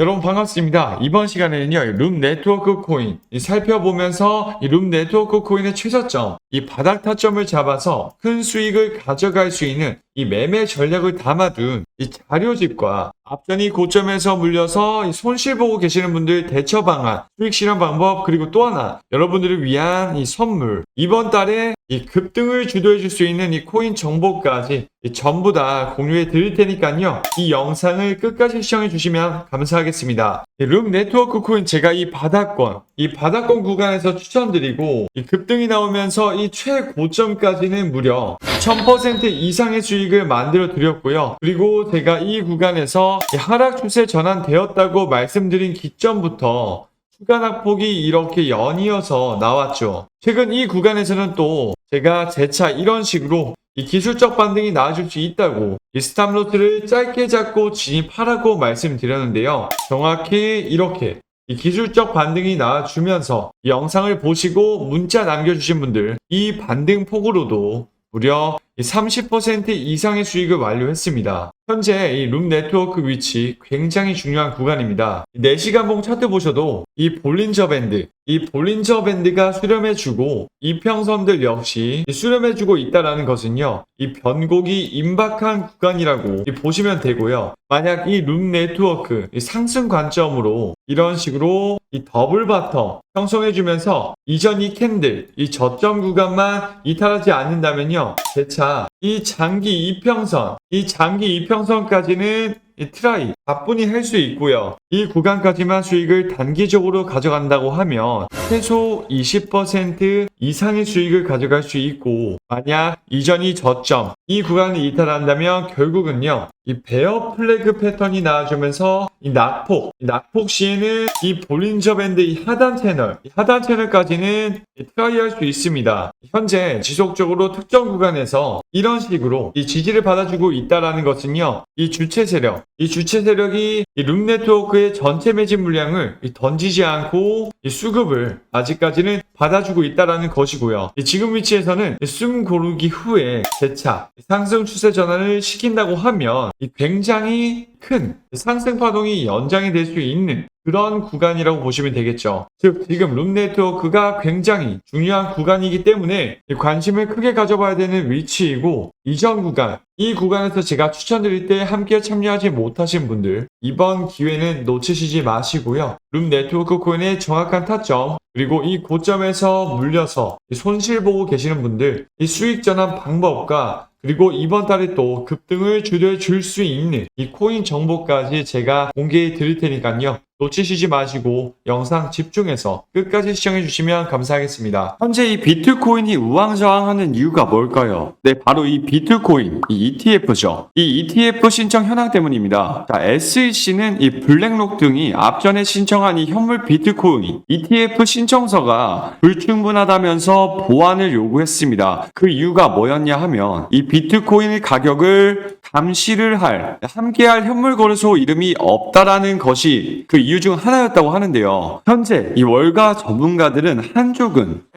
여러분 반갑습니다. 이번 시간에는요, 룸 네트워크 코인 이 살펴보면서 이 룸 네트워크 코인의 최저점, 이 바닥 타점을 잡아서 큰 수익을 가져갈 수 있는 이 매매 전략을 담아둔 이 자료집과 앞전이 고점에서 물려서 이 손실 보고 계시는 분들 대처 방안, 수익 실현 방법, 그리고 또 하나 여러분들을 위한 이 선물, 이번 달에 이 급등을 주도해 줄 수 있는 이 코인 정보까지 이 전부 다 공유해 드릴 테니까요. 이 영상을 끝까지 시청해 주시면 감사하겠습니다. 이룸 네트워크 코인 제가 이 바닥권, 이 바닥권 구간에서 추천드리고 이 급등이 나오면서 이 최고점까지는 무려 1000% 이상의 수익을 만들어 드렸고요. 그리고 제가 이 구간에서 이 하락 추세 전환되었다고 말씀드린 기점부터 추가 낙폭이 이렇게 연이어서 나왔죠. 최근 이 구간에서는 또 제가 재차 이런 식으로 이 기술적 반등이 나와줄 수 있다고 이 스탑로트를 짧게 잡고 진입하라고 말씀드렸는데요. 정확히 이렇게 이 기술적 반등이 나와주면서 이 영상을 보시고 문자 남겨주신 분들 이 반등 폭으로도 무려 30% 이상의 수익을 완료했습니다. 현재 이 룸 네트워크 위치 굉장히 중요한 구간입니다. 4시간봉 차트 보셔도 이 볼린저 밴드, 이 볼린저 밴드가 수렴해주고 이평선들 역시 수렴해주고 있다라는 것은요. 이 변곡이 임박한 구간이라고 보시면 되고요. 만약 이 룸 네트워크 이 상승 관점으로 이런 식으로 이 더블 바터 형성해주면서 이전 이 캔들, 이 저점 구간만 이탈하지 않는다면요. 재차 이 장기 이평선, 이 장기 이평선까지는 이 트라이 가뿐히 할 수 있고요. 이 구간까지만 수익을 단기적으로 가져간다고 하면 최소 20% 이상의 수익을 가져갈 수 있고 만약 이전이 저점 이 구간을 이탈한다면 결국은요. 이 베어 플래그 패턴이 나와주면서 이 낙폭, 이 낙폭 시에는 이 볼린저 밴드 이 하단 채널, 이 하단 채널까지는 이 트라이 할 수 있습니다. 현재 지속적으로 특정 구간에서 이런 식으로 이 지지를 받아주고 있다라는 것은요. 이 주체 세력, 이 주체 세력이 이 룸 네트워크의 전체 매진 물량을 이 던지지 않고 이 수급을 아직까지는 받아주고 있다라는 것이고요. 이 지금 위치에서는 이숨 고르기 후에 재차 상승 추세 전환을 시킨다고 하면 이 굉장히 큰 상승 파동이 연장이 될 수 있는 그런 구간이라고 보시면 되겠죠. 즉 지금 룸 네트워크가 굉장히 중요한 구간이기 때문에 이 관심을 크게 가져봐야 되는 위치이고 이전 구간 이 구간에서 제가 추천드릴 때 함께 참여하지 못하신 분들 이번 기회는 놓치시지 마시고요. 룸 네트워크 코인의 정확한 타점 그리고 이 고점에서 물려서 이 손실 보고 계시는 분들 이 수익 전환 방법과 그리고 이번 달에 또 급등을 주도해 줄수 있는 이 코인 정보까지 제가 공개해 드릴 테니까요. 놓치시지 마시고 영상 집중해서 끝까지 시청해 주시면 감사하겠습니다. 현재 이 비트코인이 우왕좌왕하는 이유가 뭘까요? 네, 바로 이 비트코인, 이 ETF죠. 이 ETF 신청 현황 때문입니다. 자, SEC는 이 블랙록 등이 앞전에 신청한 이 현물 비트코인 ETF 신청서가 불충분하다면서 보완을 요구했습니다. 그 이유가 뭐였냐 하면 이 비트코인의 가격을 감시를 할, 함께할 현물 거래소 이름이 없다라는 것이 그 이유 중 하나였다고 하는데요. 현재 이 월가 전문가들은 한쪽은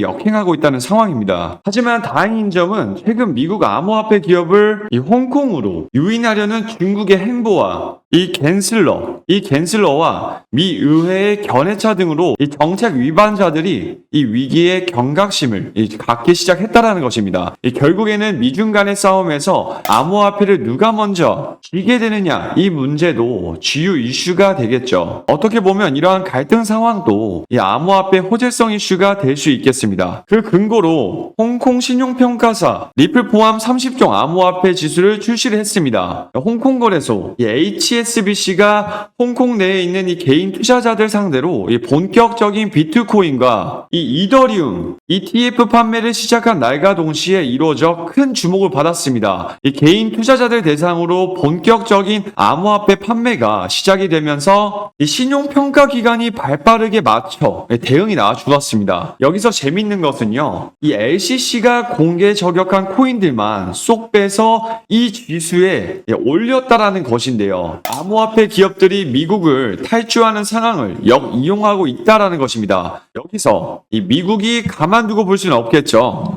역행하고 있다는 상황입니다. 하지만 다행인 점은 최근 미국 암호화폐 기업을 이 홍콩으로 유인하려는 중국의 행보와 이 갠슬러, 이 갠슬러와 미 의회의 견해차 등으로 이 정책 위반자들이 이 위기의 경각심을 이 갖기 시작했다라는 것입니다. 이 결국에는 미중 간의 싸움에서 암호화폐를 누가 먼저 쥐게 되느냐 이 문제도 주요 이슈가 되겠죠. 어떻게 보면 이러한 갈등 상황도 이 암호화폐 호재성 이슈가 될 수 있겠 습니다. 그 근거로 홍콩 신용평가사 리플 포함 30종 암호화폐 지수를 출시를 했습니다. 홍콩 거래소 이 HSBC가 홍콩 내에 있는 이 개인 투자자들 상대로 이 본격적인 비트코인과 이 이더리움 ETF 판매를 시작한 날과 동시에 이루어져 큰 주목을 받았습니다. 이 개인 투자자들 대상으로 본격적인 암호화폐 판매가 시작이 되면서 이 신용평가 기관이 발빠르게 맞춰 대응이 나와 주었습니다. 여기서 재 밌는 것은요. 이 LCC가 공개 저격한 코인들만 쏙 빼서 이 지수에 올렸다라는 것인데요. 암호화폐 기업들이 미국을 탈주하는 상황을 역이용하고 있다라는 것입니다. 여기서 이 미국이 가만두고 볼 수는 없겠죠.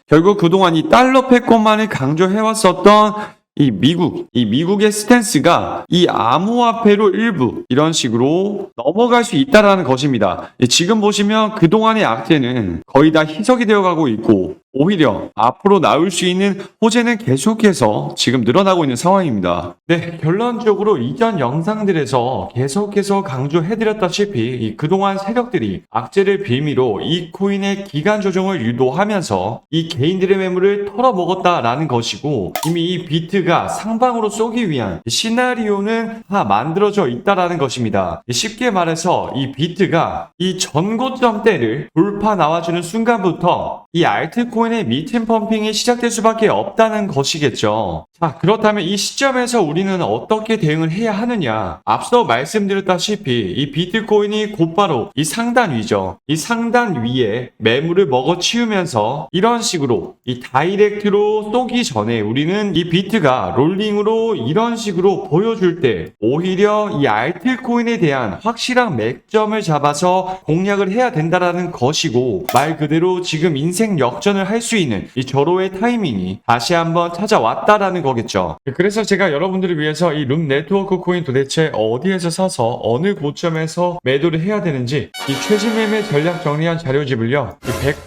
결국 그동안 이 달러 패권만을 강조해왔었던 이 미국, 이 미국의 스탠스가 이 암호화폐로 일부 이런 식으로 넘어갈 수 있다라는 것입니다. 예, 지금 보시면 그동안의 악재는 거의 다 희석이 되어 가고 있고 오히려 앞으로 나올 수 있는 호재는 계속해서 지금 늘어나고 있는 상황입니다. 네, 결론적으로 이전 영상들에서 계속해서 강조해드렸다시피 이 그동안 세력들이 악재를 빌미로 이 코인의 기간 조정을 유도하면서 이 개인들의 매물을 털어먹었다라는 것이고 이미 이 비트가 상방으로 쏘기 위한 시나리오는 다 만들어져 있다라는 것입니다. 쉽게 말해서 이 비트가 이 전고점 대를 돌파 나와주는 순간부터 이 알트코인의 미팅 펌핑이 시작될 수밖에 없다는 것이겠죠. 자, 그렇다면 이 시점에서 우리는 어떻게 대응을 해야 하느냐? 앞서 말씀드렸다시피 이 비트코인이 곧바로 이 상단 위죠. 이 상단 위에 매물을 먹어치우면서 이런 식으로 이 다이렉트로 쏘기 전에 우리는 이 비트가 롤링으로 이런 식으로 보여줄 때 오히려 이 알트코인에 대한 확실한 맥점을 잡아서 공략을 해야 된다라는 것이고 말 그대로 지금 인생 역전을 할 수 있는 이 절호의 타이밍이 다시 한번 찾아왔다라는 거겠죠. 그래서 제가 여러분들을 위해서 이 룸 네트워크 코인 도대체 어디에서 사서 어느 고점에서 매도를 해야 되는지 이 최신 매매 전략 정리한 자료집을요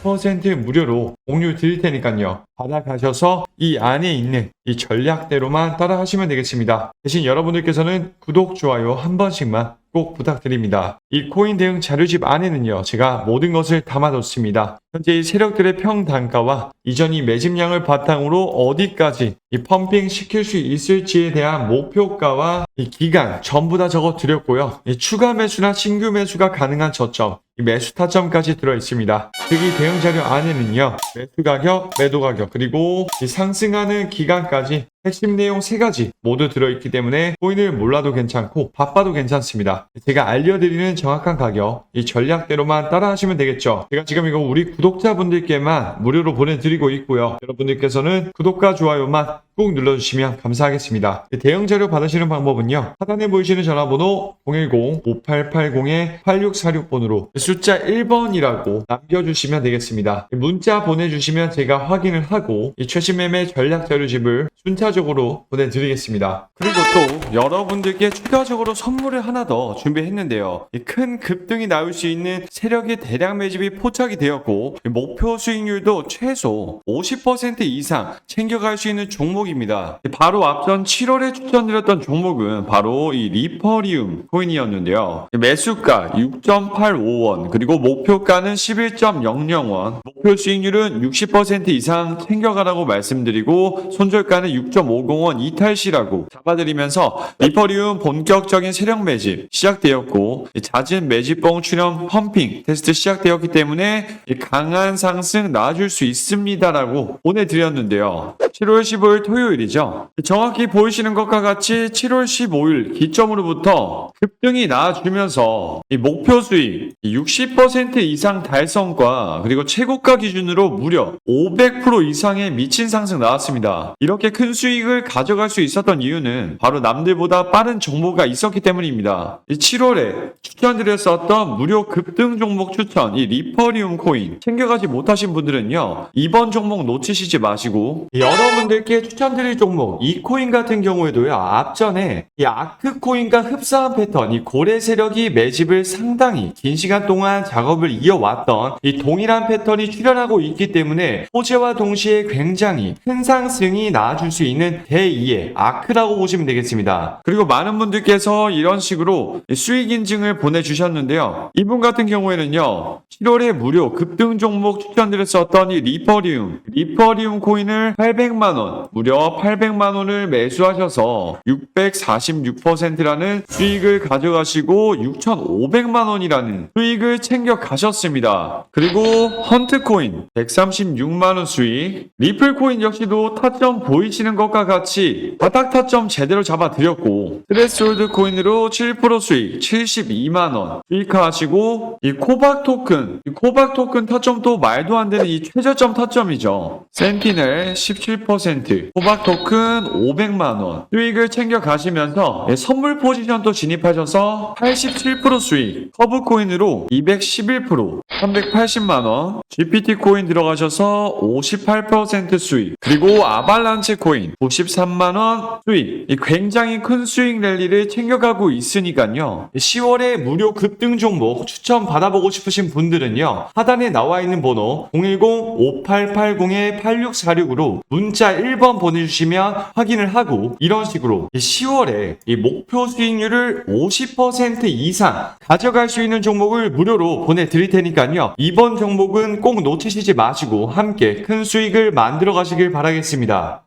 100% 무료로 공유 드릴 테니까요. 받아가셔서 이 안에 있는 이 전략대로만 따라 하시면 되겠습니다. 대신 여러분들께서는 구독, 좋아요 한 번씩만 꼭 부탁드립니다. 이 코인 대응 자료집 안에는요, 제가 모든 것을 담아뒀습니다. 현재 이 세력들의 평 단가와 이전 이 매집량을 바탕으로 어디까지 이 펌핑 시킬 수 있을지에 대한 목표가와 이 기간 전부 다 적어 드렸고요. 이 추가 매수나 신규 매수가 가능한 저점, 이 매수 타점까지 들어 있습니다. 특히 대응 자료 안에는요, 매수 가격, 매도 가격, 그리고 이 상승하는 기간까지 핵심 내용 세 가지 모두 들어있기 때문에 코인을 몰라도 괜찮고 바빠도 괜찮습니다. 제가 알려드리는 정확한 가격, 이 전략대로만 따라하시면 되겠죠. 제가 지금 이거 우리 구독자분들께만 무료로 보내드리고 있고요. 여러분들께서는 구독과 좋아요만 꾹 눌러주시면 감사하겠습니다. 대응 자료 받으시는 방법은요. 하단에 보이시는 전화번호 010-5880-8646번으로 숫자 1번이라고 남겨주시면 되겠습니다. 문자 보내주시면 제가 확인을 하고 이 최신 매매 전략 자료집을 순차 적으로 보내드리겠습니다. 그리고 또 여러분들께 추가적으로 선물을 하나 더 준비했는데요. 이큰 급등이 나올 수 있는 세력의 대량 매집이 포착이 되었고 이 목표 수익률도 최소 50% 이상 챙겨갈 수 있는 종목입니다. 바로 앞선 7월에 추천드렸던 종목은 바로 이 리퍼리움 코인이었는데요. 매수가 6.85원 그리고 목표가는 11.00원 목표 수익률은 60% 이상 챙겨가라고 말씀드리고 손절가는 6.50원 이탈시라고 잡아드리면서 리퍼리움 본격적인 세력 매집 시작되었고 이 잦은 매집봉 출현 펌핑 테스트 시작되었기 때문에 이 강한 상승 나와줄 수 있습니다라고 보내드렸는데요. 7월 15일 토요일이죠. 정확히 보이시는 것과 같이 7월 15일 기점으로부터 급등이 나와주면서 이 목표 수익 60% 이상 달성과 그리고 최고가 기준으로 무려 500% 이상의 미친 상승 나왔습니다. 이렇게 큰 수익 을 가져갈 수 있었던 이유는 바로 남들보다 빠른 정보가 있었기 때문입니다. 이 7월에 추천드렸었던 무료 급등 종목 추천 이 리퍼리움 코인 챙겨가지 못하신 분들은요 이번 종목 놓치시지 마시고 여러분들께 추천드릴 종목 이 코인 같은 경우에도요 앞전에 이 아크 코인과 흡사한 패턴 이 고래 세력이 매집을 상당히 긴 시간 동안 작업을 이어왔던 이 동일한 패턴이 출현하고 있기 때문에 호재와 동시에 굉장히 큰 상승이 나와줄 수 있는 대2의 아크라고 보시면 되겠습니다. 그리고 많은 분들께서 이런 식으로 수익 인증을 보내주셨는데요. 이분 같은 경우에는요, 7월에 무료 급등 종목 추천드렸었던 이 리퍼리움, 리퍼리움 코인을 800만원, 무려 800만원을 매수하셔서 646%라는 수익을 가져가시고 6,500만원이라는 수익을 챙겨 가셨습니다. 그리고 헌트코인 136만원 수익, 리플코인 역시도 타점 보이시는 것과 같이 바닥 타점 제대로 잡아드렸고 트레스홀드 코인으로 7% 수익 72만원. 수익하시고 이 코박 토큰 이 코박 토큰 타점도 말도 안 되는 이 최저점 타점이죠. 센티넬 17% 코박 토큰 500만원. 수익을 챙겨 가시면서 예, 선물 포지션도 진입하셔서 87% 수익 커브 코인으로 211% 380만원. GPT 코인 들어가셔서 58% 수익 그리고 아발란체 코인 93만 원 수익. 이 굉장히 큰 수익 랠리를 챙겨가고 있으니까요. 10월에 무료 급등 종목 추천 받아보고 싶으신 분들은요 하단에 나와 있는 번호 010-5880-8646으로 문자 1번 보내주시면 확인을 하고 이런 식으로 10월에 이 목표 수익률을 50% 이상 가져갈 수 있는 종목을 무료로 보내드릴 테니까요. 이번 종목은 꼭 놓치시지 마시고 함께 큰 수익을 만들어 가시길 바라겠습니다.